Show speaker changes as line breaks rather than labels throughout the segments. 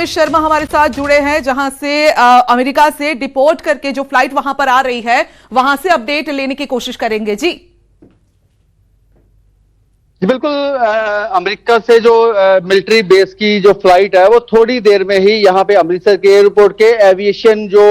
अमित शर्मा हमारे साथ जुड़े हैं जहाँ से अ, अमेरिका से डिपोर्ट करके जो फ़्लाइट वहाँ पर आ रही है वहाँ से अपडेट लेने की कोशिश करेंगे। जी।
बिल्कुल अमेरिका से जो मिलिट्री बेस की जो फ़्लाइट है वो थोड़ी देर में ही यहाँ पे अमृतसर के एयरपोर्ट के एविएशन जो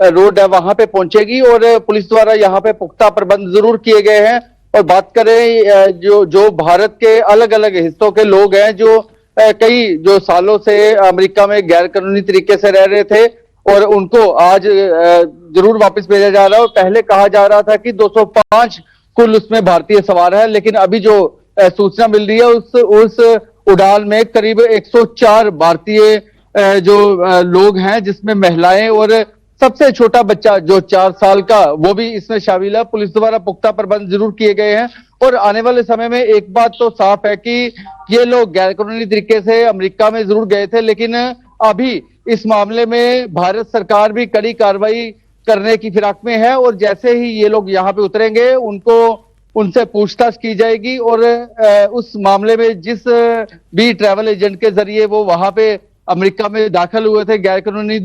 रोड है वहाँ पे पहुंचेगी और पुलिस द्वारा यहाँ पे पुख्ता प्रबंध ज़रूर किए गए हैं। और बात करें जो जो भारत के अलग अलग हिस्सों के लोग हैं जो कई जो सालों से अमेरिका में गैर कानूनी तरीके से रह रहे थे और उनको आज ज़रूर वापस भेजा जा रहा है। और पहले कहा जा रहा था कि 205 कुल उसमें भारतीय सवार है, लेकिन अभी जो सूचना मिल रही है उस उस उड़ान में करीब 104 भारतीय जो लोग हैं, जिसमें महिलाएँ और सबसे छोटा बच्चा जो चार साल का, वो भी इसमें शामिल है। पुलिस द्वारा पुख्ता प्रबंध ज़रूर किए गए हैं। और आने वाले समय में एक बात तो साफ़ है कि ये लोग गैर कानूनी तरीके से अमेरिका में ज़रूर गए थे, लेकिन अभी इस मामले में भारत सरकार भी कड़ी कार्रवाई करने की फिराक में है और जैसे ही ये लोग यहाँ पे उतरेंगे, उनको, उनसे पूछताछ की जाएगी और उस मामले में जिस भी ट्रैवल एजेंट के ज़रिए वो वहाँ पे अमेरिका में दाखिल हुए थे, गैर कानूनी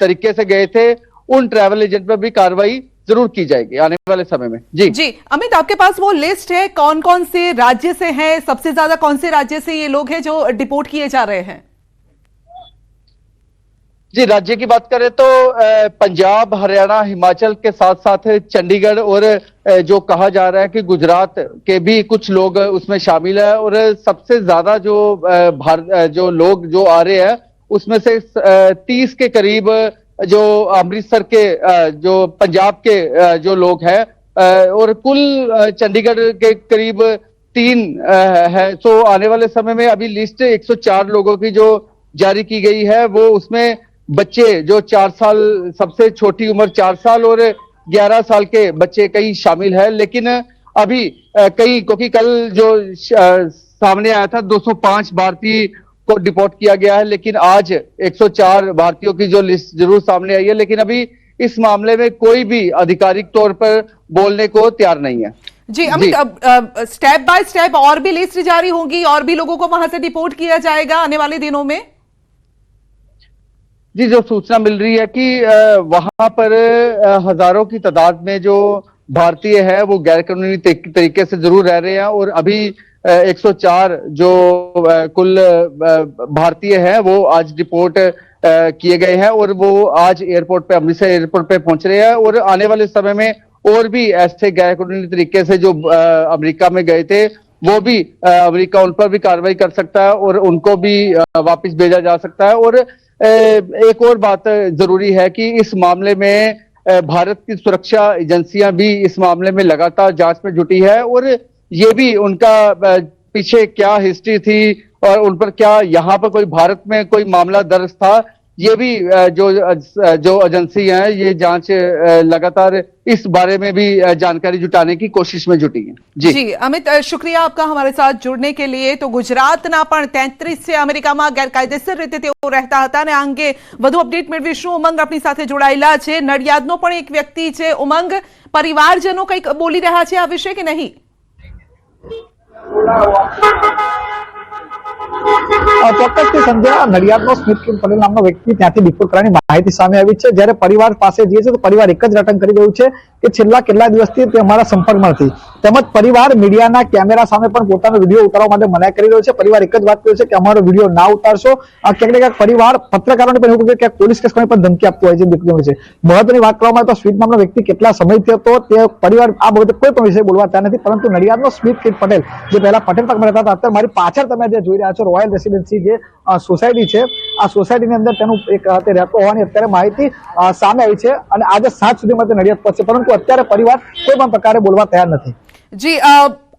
तरीके से गए थे, उन ट्रैवल एजेंट पर भी कार्रवाई ज़रूर की जाएगी आने वाले समय में। जी।
जी अमित आपके पास वो लिस्ट है कौन कौन से राज्य से हैं सबसे ज़्यादा कौन से राज्य से ये लोग हैं जो डिपोर्ट किए जा रहे हैं?
जी राज्य की बात करें तो पंजाब हरियाणा हिमाचल के साथ साथ चंडीगढ़ और जो कहा जा रहा है कि गुजरात के भी कुछ लोग उसमें शामिल है और सबसे ज़्यादा जो भार अ, जो लोग जो आ रहे हैं उसमें से तीस के करीब जो अमृतसर के जो पंजाब के जो लोग हैं और कुल चंडीगढ़ के करीब तीन है। सो आने वाले समय में अभी लिस्ट 104 लोगों की जो जारी की गई है, वो उसमें बच्चे जो चार साल, सबसे छोटी उम्र चार साल और ग्यारह साल के बच्चे कई शामिल है। लेकिन अभी कई, क्योंकि कल जो सामने आया था 205 भारतीय को डिपोर्ट किया गया है लेकिन आज 104 भारतीयों की जो लिस्ट ज़रूर सामने आई है लेकिन अभी इस मामले में कोई भी आधिकारिक तौर पर बोलने को तैयार नहीं है।
जी अमित अब स्टेप बाय स्टेप और भी लिस्ट जारी होंगी और भी लोगों को वहाँ से डिपोर्ट किया जाएगा आने वाले दिनों में?
जी जो सूचना मिल रही है कि वहाँ पर हज़ारों की तादाद में जो भारतीय है वो गैर कानूनी तरीके से ज़रूर रह रहे हैं और अभी 104 जो कुल भारतीय हैं, वो आज रिपोर्ट किए गए हैं और वो आज एयरपोर्ट पे, अमृतसर एयरपोर्ट पे पहुँच रहे हैं और आने वाले समय में और भी ऐसे गैर कानूनी तरीके से जो अमेरिका में गए थे, वो भी अमेरिका उन पर भी कार्रवाई कर सकता है और उनको भी वापस भेजा जा सकता है। और एक और बात ज़रूरी है कि इस मामले में भारत की सुरक्षा एजेंसियाँ भी इस मामले में लगातार जाँच में जुटी है और ये भी उनका अ, पीछे क्या हिस्ट्री थी और उन पर क्या यहाँ पर कोई भारत में कोई मामला दर्ज था ये भी अ, जो अ, जो एजेंसी है ये जांच अ, लगातार इस बारे में भी अ, जानकारी जुटाने की कोशिश में जुटी है जी
જી અમિત અ, શુક્રિયા આપકા હમારે સાથ જોડને કે લીએ તો ગુજરાતના પણ તેત્રીસ છે અમેરિકામાં ગેરકાયદેસર રીતે તેઓ રહેતા હતા અને આ અંગે વધુ અપડેટ મેળવીશું ઉમંગ આપણી સાથે જોડાયેલા છે નડિયાદનો પણ એક વ્યક્તિ છે ઉમંગ પરિવારજનો કંઈક બોલી રહ્યા છે આ વિશે કે નહીં
અ, ચોક્કસથી સંધ્યા નડિયાદનો સ્મિત પટેલ નામનો વ્યક્તિ ત્યાંથી ડિપોર્ટ કરવાની માહિતી સામે આવી છે. જ્યારે પરિવાર પાસે જઈએ છે તો પરિવાર એક જ રટન કરી રહ્યું છે. કે છેલ્લા કેટલા દિવસથી તે અમારા સંપર્કમાં નથી. તેમજ પરિવાર મીડિયાના કેમેરા સામે પણ પોતાનો વીડિયો ઉતારવા માટે મનાઈ કરી રહ્યો છે. પરિવાર એક જ વાત કર્યો છે કે અમારો વીડિયો ના ઉતારશો. આ ક્યાંક ને ક્યાંક પરિવાર પત્રકારોને પણ એવું કે પોલીસ કેસ પણ ધમકી આપતો હોય છે દીકરીઓ છે. મહત્વની વાત કરવામાં આવે તો સ્વીટ નામનો વ્યક્તિ કેટલા સમયથી હતો, તે પરિવાર આ બાબતે કોઈ પણ વિષય બોલવા ત્યાં નથી. પરંતુ નડિયાદનો સ્મિત કિટ પટેલ, જે પહેલા પટેલ પાકમાં રહેતા હતા, અત્યારે મારી પાછળ તમે જે જોઈ રહ્યા છો રોયલ રેસિડેન્સી જે સોસાયટી છે આ સોસાયટીની અંદર તેનું એક તે રહેતો હોવાની અત્યારે માહિતી સામે આવી છે અને આજે સાંજ સુધીમાં તે નડિયાદ પહોંચશે. પરંતુ અત્યારે પરિવાર કોઈ પણ પ્રકારે બોલવા તૈયાર નથી.
જી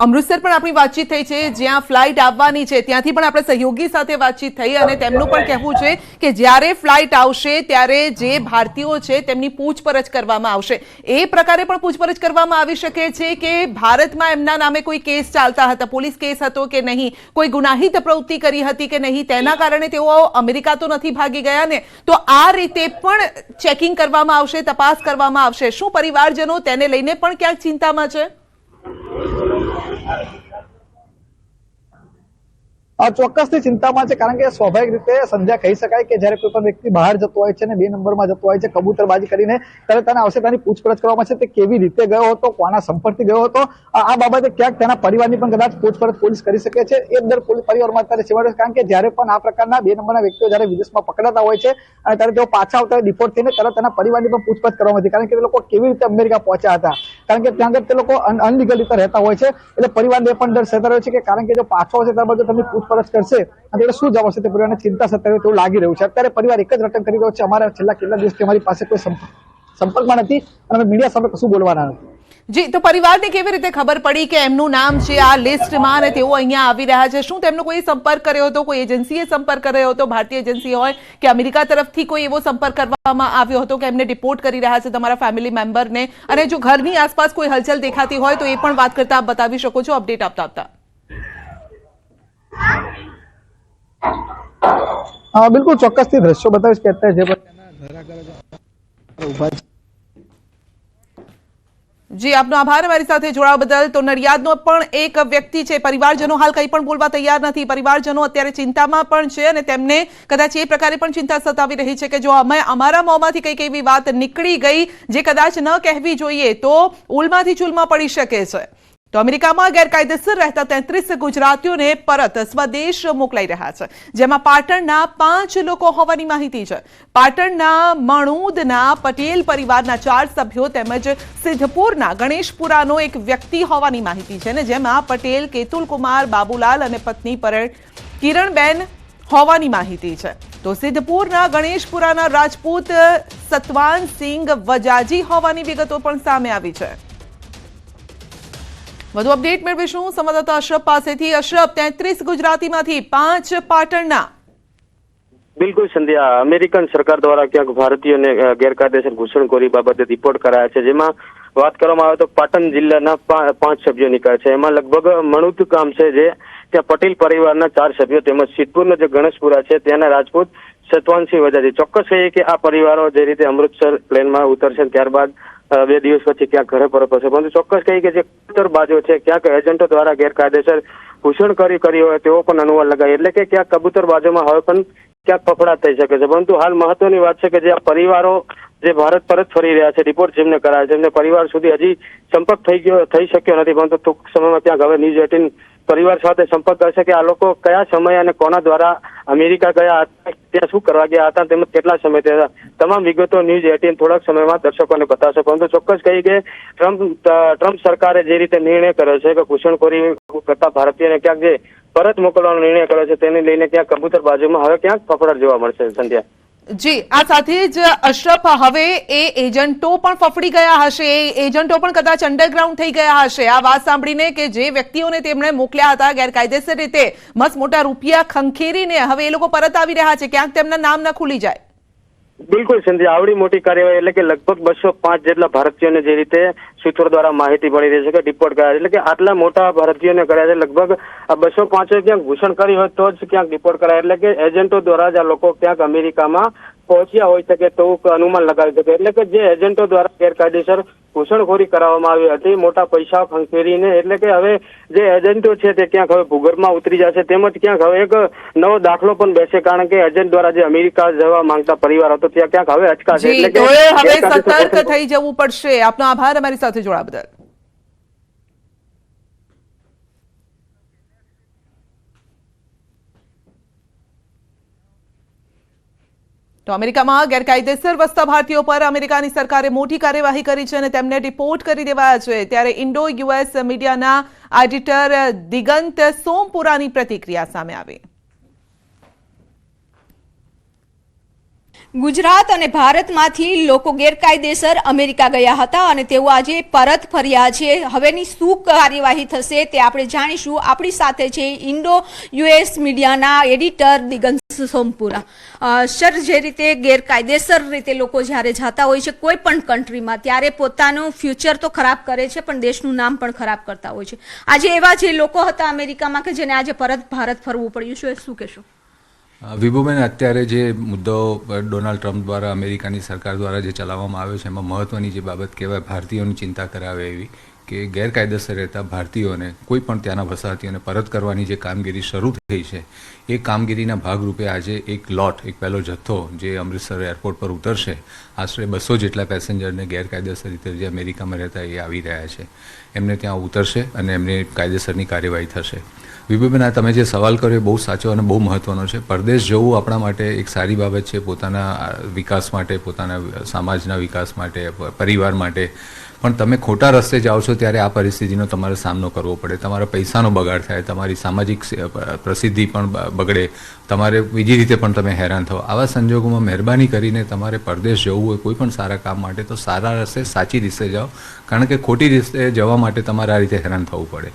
અમૃતસર પણ આપણી વાતચીત થઈ છે જ્યાં ફ્લાઇટ આવવાની છે ત્યાંથી પણ આપણે સહયોગી સાથે વાતચીત થઈ અને તેમનું પણ કહેવું છે કે જ્યારે ફ્લાઇટ આવશે ત્યારે જે ભારતીયો છે તેમની પૂછપરછ કરવામાં આવશે. એ પ્રકારે પણ પૂછપરછ કરવામાં આવી શકે છે કે ભારતમાં એમના નામે કોઈ કેસ ચાલતા હતા પોલીસ કેસ હતો કે નહીં? કોઈ ગુનાહિત પ્રવૃત્તિ કરી હતી કે નહીં? તેના કારણે તેઓ અમેરિકા તો નથી ભાગી ગયા ને? તો આ રીતે પણ ચેકિંગ કરવામાં આવશે તપાસ કરવામાં આવશે. શું પરિવારજનો તેને લઈને પણ ક્યાંક ચિંતામાં છે?
ચોક્કસથી ચિંતામાં છે, કારણ કે સ્વાભાવિક રીતે સંધ્યા કહી શકાય કે જ્યારે કોઈ પણ વ્યક્તિ બહાર જતો હોય છે અને બે નંબરમાં જતો હોય છે, કબૂતરબાજી કરીને, ત્યારે તેને આવશે તેની પૂછપરછ કરવામાં છે તે કેવી રીતે ગયો હતો, કોના સંપર્કથી ગયો હતો. આ બાબતે ક્યાંક તેના પરિવારની પણ કદાચ પૂછપરછ પોલીસ કરી શકે છે. એ દર પરિવારમાં અત્યારે સેવાડે કારણ કે જ્યારે પણ આ પ્રકારના બે નંબરના વ્યક્તિઓ જ્યારે વિદેશમાં પકડાતા હોય છે અને ત્યારે તેઓ પાછા આવતા ડિપોર્ટ થઈને તરત તેના પરિવારની પણ પૂછપરછ કરવામાં કારણ કે તે લોકો કેવી રીતે અમેરિકા પહોંચ્યા હતા. કારણ કે ત્યાં આગળ તે લોકો અનલીગલ રીતે રહેતા હોય છે. એટલે પરિવારને એ પણ ડર સતાવ્યો છે કે કારણ કે જો પાછો છે ત્યારબાદ જો તમને પૂછપરછ કરશે. અને એટલે શું જવાબ આવશે તે પરિવારને ચિંતા સતાવે તેવું લાગી રહ્યું છે. અત્યારે પરિવાર એક જ રટન કરી રહ્યો છે. અમારા છેલ્લા કેટલા દિવસથી અમારી પાસે કોઈ સંપર્ક સંપર્કમાં નથી. અને અમે મીડિયા સામે કશું બોલવાના નથી.
જી તો પરિવારને કેવી રીતે ખબર પડી કે એમનું નામ છે આ લિસ્ટમાં અને તેઓ અહીંયા આવી રહ્યા છે? શું તેમનો કોઈ સંપર્ક કર્યો હતો? કોઈ એજન્સીએ સંપર્ક કર્યો હતો? ભારતીય એજન્સી હોય કે અમેરિકા તરફથી કોઈ એવો સંપર્ક કરવામાં આવ્યો હતો કે એમને ડિપોર્ટ કરી રહ્યા છે તમારા ફેમિલી મેમ્બરને? અને જો ઘરની આસપાસ કોઈ હલચલ દેખાતી હોય તો એ પણ વાત કરતા આપ બતાવી શકો છો અપડેટ આપતા આપતા.
અ, બિલકુલ ચોક્કસથી દ્રશ્યો બતાવીશ કે અત્યારે જે પણ તેના ઘર આગળ જે ઊભા છે.
જી, આપનો આભાર. અમારી સાથે જોડાવા બદલ તો નડિયાદનો પણ એક વ્યક્તિ છે. પરિવારજનો હાલ કંઈ પણ બોલવા તૈયાર નથી. પરિવારજનો અત્યારે ચિંતામાં પણ છે અને તેમને કદાચ એ પ્રકારે પણ ચિંતા સતાવી રહી છે કે જો અમે અમારા મોંમાંથી કંઈક એવી વાત નીકળી ગઈ જે કદાચ ન કહેવી જોઈએ તો ઉલમાંથી ચૂલમાં પડી શકે છે. તો અમેરિકામાં ગેરકાયદેસર રહેતા તેત્રીસ ગુજરાતીઓને પરત સ્વદેશ મોકલાઈ રહ્યા છે, જેમાં પાટણના પાંચ લોકો હોવાની માહિતી છે. પાટણના મણુદના પટેલ પરિવારના ચાર સભ્યો તેમજ સિદ્ધપુરના ગણેશપુરાનો એક વ્યક્તિ હોવાની માહિતી છે ને જેમાં પટેલ કેતુલ કુમાર બાબુલાલ અને પત્ની પરણ કિરણબેન હોવાની માહિતી છે. તો સિદ્ધપુરના ગણેશપુરાના રાજપૂત સતવાન સિંઘ વજાજી હોવાની વિગતો પણ સામે આવી છે. વધુ અપડેટ મેળવીશું સંવાદદાતા અશરફ પાસેથી. અશરફ, તેત્રીસ ગુજરાતીમાંથી પાંચ પાટણના.
બિલકુલ સંધ્યા, અમેરિકન સરકાર દ્વારા ક્યાંક ભારતીયોને ગેરકાયદેસર ઘૂસણખોરી બાબતે રિપોર્ટ કરાયા છે, જેમાં વાત કરવામાં આવે તો પાટણ જિલ્લાના પાંચ સભ્યો નીકળ્યા છે. એમાં લગભગ મણુત ગામ છે જે, ત્યાં પટેલ પરિવારના ચાર સભ્યો તેમજ સિદ્ધપુરના જે ગણેશપુરા છે, ત્યાંના રાજપૂત સતવાનસિંહ વજાજી. ચોક્કસ કહીએ કે આ પરિવારો જે રીતે અમૃતસર પ્લેનમાં ઉતરશે, ત્યારબાદ બે દિવસ પછી ક્યાંક ઘરે પરત હશે પરંતુ ચોક્કસ કહી કે જે કબૂતર બાજુ છે, ક્યાંક એજન્ટો દ્વારા ગેરકાયદેસર ઘૂસણખોરી કરી હોય તેવો પણ અનુવાદ લગાય. એટલે કે ક્યાંક કબૂતર બાજુમાં હવે પણ ક્યાંક ફફડાટ થઈ શકે છે. પરંતુ હાલ મહત્વની વાત છે કે જે આ પરિવારો જે ભારત પરત ફરી રહ્યા છે, રિપોર્ટ જેમને કરાયા છે, એમને પરિવાર સુધી હજી સંપર્ક થઈ ગયો, થઈ શક્યો નથી. પરંતુ ટૂંક સમયમાં ક્યાંક હવે ન્યૂઝ એટીન પરિવાર સાથે સંપર્ક કરશે કે આ લોકો કયા સમય અને કોના દ્વારા અમેરિકા ગયા હતા, ત્યાં શું કરવા ગયા હતા, તેમજ કેટલા સમય ત્યાં તમામ વિગતો ન્યૂઝ એટીન થોડાક સમયમાં દર્શકોને બતાવશે. પરંતુ ચોક્કસ કહી કે ટ્રમ્પ ટ્રમ્પ સરકારે જે રીતે નિર્ણય કર્યો છે કે ઘૂસણખોરી કરતા ભારતીયોને ક્યાંક જે પરત મોકલવાનો નિર્ણય કર્યો છે, તેને લઈને ક્યાંક કબૂતર બાજુમાં હવે ક્યાંક ફફડાટ જોવા મળશે. સંધ્યા.
જી, આ સાથે જ અશરફ હવે એ એજન્ટો પણ ફફડી ગયા હશે. એ એજન્ટો પણ કદાચ અંડરગ્રાઉન્ડ થઈ ગયા હશે. આ વાત સાંભળીને કે જે વ્યક્તિઓને તેમણે મોકલ્યા હતા ગેરકાયદેસર રીતે મસ્ત મોટા રૂપિયા ખંખેરીને હવે એ લોકો પરત આવી રહ્યા છે. ક્યાંક તેમના નામ ન ખુલી જાય.
બિલકુલ સંધ્યા, આવડી મોટી કાર્યવાહી એટલે કે લગભગ બસો પાંચ જેટલા ભારતીયોને જે રીતે સૂત્રો દ્વારા માહિતી મળી રહી છે કે ડિપોર્ટ કર્યા એટલે કે આટલા મોટા ભારતીયોને કર્યા છે. લગભગ આ બસો પાંચે ક્યાંક ઘૂસણ કરી હોય તો જ ક્યાંક ડિપોર્ટ કરાય. એટલે કે એજન્ટો દ્વારા જ આ લોકો ક્યાંક અમેરિકામાં પહોંચ્યા હોઈ શકે તેવું અનુમાન લગાવી શકે. એટલે કે જે એજન્ટો દ્વારા ગેરકાયદેસર ઘૂસણખોરી કરાવવામાં આવી હતી. મોટા પૈસા ખંખેરીને એટલે કે હવે જે એજન્ટો છે તે ક્યાંક હવે ભૂગર્ભમાં ઉતરી જશે તેમજ ક્યાંક હવે એક નવો દાખલો પણ બેસે કારણ કે એજન્ટ દ્વારા જે અમેરિકા જવા માંગતા પરિવાર હતો ત્યાં ક્યાંક હવે
અચકાશે
એટલે કે
હવે સતર્ક થઈ જવું પડશે. આપનો આભાર અમારી સાથે જોડા બદલ. તો અમેરિકામાં ગેરકાયદેસર વસતા ભારતીયો પર અમેરિકાની સરકારે મોટી કાર્યવાહી કરી છે અને તેમને ડિપોર્ટ કરી દેવાયા છે. ત્યારે ઇન્ડો યુએસ મીડિયાના એડિટર દિગંત સોમપુરાની પ્રતિક્રિયા સામે આવી.
ગુજરાત અને ભારતમાંથી લોકો ગેરકાયદેસર અમેરિકા ગયા હતા અને તેઓ આજે પરત ફર્યા છે. હવેની શું કાર્યવાહી થશે તે આપણે જાણીશું. આપણી સાથે છે ઇન્ડો યુએસ મીડિયાના એડિટર દિગંશ સોમપુરા. સર, જે રીતે ગેરકાયદેસર રીતે લોકો જ્યારે જતા હોય છે કોઈ પણ કન્ટ્રીમાં, ત્યારે પોતાનું ફ્યુચર તો ખરાબ કરે છે, પણ દેશનું નામ પણ ખરાબ કરતા હોય છે. આજે એવા જે લોકો હતા અમેરિકામાં કે જેને આજે પરત ભારત ફરવું પડ્યું છે, શું કહેશો?
વિભુબેન, અત્યારે જે મુદ્દો ડોનાલ્ડ ટ્રમ્પ દ્વારા, અમેરિકાની સરકાર દ્વારા જે ચલાવવામાં આવ્યો છે, એમાં મહત્ત્વની જે બાબત કહેવાય, ભારતીયોની ચિંતા કરાવે એવી કે ગેરકાયદેસર રહેતા ભારતીયોને કોઈ પણ ત્યાંના વસાહતીઓને પરત કરવાની જે કામગીરી શરૂ થઈ છે, એ કામગીરીના ભાગરૂપે આજે એક લોટ, એક પહેલો જથ્થો જે અમૃતસર એરપોર્ટ પર ઉતરશે, આશરે બસો જેટલા પેસેન્જરને ગેરકાયદેસર રીતે જે અમેરિકામાં રહેતા એ આવી રહ્યા છે. એમને ત્યાં ઉતરશે અને એમને કાયદેસરની કાર્યવાહી થશે. આ તમે જે સવાલ કર્યો એ બહુ સાચો અને બહુ મહત્વનો છે. પરદેશ જવું આપણા માટે એક સારી બાબત છે, પોતાના વિકાસ માટે, પોતાના સમાજના વિકાસ માટે, પરિવાર માટે. પણ તમે ખોટા રસ્તે જાઓ છો ત્યારે આ પરિસ્થિતિનો તમારે સામનો કરવો પડે. તમારા પૈસાનો બગાડ થાય, તમારી સામાજિક પ્રસિદ્ધિ પણ બગડે. તમારે બીજી રીતે પણ તમે હેરાન થાઓ. આવા સંજોગોમાં મહેરબાની કરીને તમારે પરદેશ જવું હોય કોઈ પણ સારા કામ માટે તો સારા રસ્તે સાચી રીતે જાઓ. કારણ કે ખોટી રીતે જવા માટે તમારે આ રીતે હેરાન થવું પડે.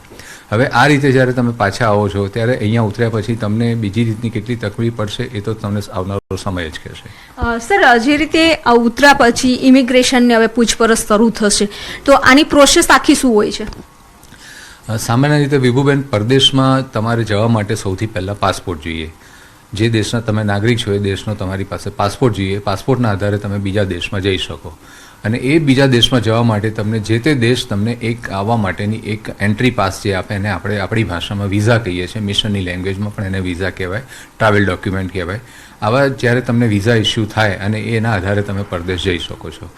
હવે આ રીતે જ્યારે તમે પાછા આવો છો ત્યારે અહીંયા ઉતર્યા પછી તમને બીજી રીતની કેટલી તકલીફ પડશે એ તો તમને આવનારો સમય જ કહેશે.
સર જે રીતે આ ઉતર્યા પછી ઇમિગ્રેશનને હવે પૂછપરછ શરૂ થશે તો આની પ્રોસેસ આખી શું હોય છે?
સામાન્ય રીતે વિભુબેન પરદેશમાં તમારે જવા માટે સૌથી પહેલાં પાસપોર્ટ જોઈએ. જે દેશના તમે નાગરિક છો એ દેશનો તમારી પાસે પાસપોર્ટ જોઈએ. પાસપોર્ટના આધારે તમે બીજા દેશમાં જઈ શકો. અને એ બીજા દેશમાં જવા માટે તમને જે તે દેશ તમને એક આવવા માટેની એક એન્ટ્રી પાસ જે આપે એને આપણે આપણી ભાષામાં વિઝા કહીએ છીએ. મિશનની લેંગ્વેજમાં પણ એને વિઝા કહેવાય. ટ્રાવેલ ડોક્યુમેન્ટ કહેવાય. આવા જ્યારે તમને વિઝા ઇસ્યુ થાય અને એના આધારે તમે પરદેશ જઈ શકો છો.